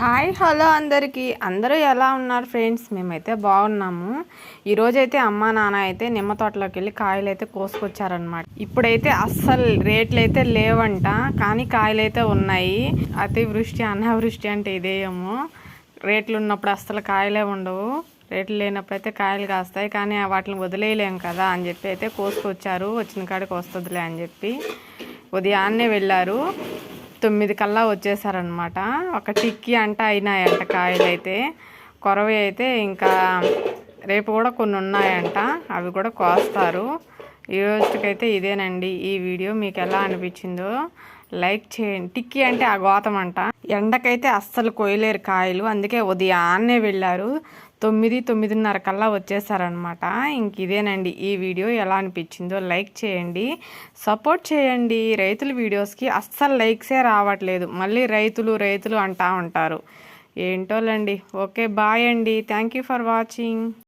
Hi hello అందరికీ. అందరూ ఎలా ఉన్నారు ఫ్రెండ్స్? మేమైతే బాగున్నాము. ఈరోజైతే అమ్మ నాన్న అయితే నిమ్మ తోటలోకి వెళ్ళి కాయలు అయితే కోసుకొచ్చారనమాట ఇప్పుడైతే అస్సలు రేట్లు అయితే లేవంట కానీ కాయలు అయితే ఉన్నాయి. అతివృష్టి అనావృష్టి అంటే ఇదేమో. రేట్లు ఉన్నప్పుడు అస్సలు కాయలే ఉండవు. రేట్లు లేనప్పుడు అయితే కాయలు కాస్తాయి కానీ వాటిని వదిలేయలేం కదా అని చెప్పి అయితే కోసుకొచ్చారు. వచ్చిన కాడికి వస్తుందిలే అని చెప్పి ఉదయాన్నే వెళ్ళారు. తొమ్మిది కల్లా వచ్చేసారనమాట ఒక టిక్కీ అంట అయినాయంట కాయలు అయితే కొరవి అయితే ఇంకా రేపు కూడా కొన్ని ఉన్నాయంట. అవి కూడా కోస్తారు. ఈ రోజుకైతే ఇదేనండి ఈ వీడియో. మీకు ఎలా అనిపించిందో లైక్ చేయండి. టిక్కీ అంటే ఆ గోతం అంట. ఎండకైతే అస్సలు కొయ్యలేరు కాయలు. అందుకే ఉదయాన్నే వెళ్ళారు. తొమ్మిది తొమ్మిదిన్నర కల్లా వచ్చేసారనమాట ఇంక ఇదేనండి. ఈ వీడియో ఎలా అనిపించిందో లైక్ చేయండి. సపోర్ట్ చేయండి. రైతుల వీడియోస్కి అస్సలు లైక్సే రావట్లేదు. మళ్ళీ రైతులు రైతులు అంటా ఉంటారు. ఏంటోలండి. ఓకే బాయ్ అండి. Thank you for watching.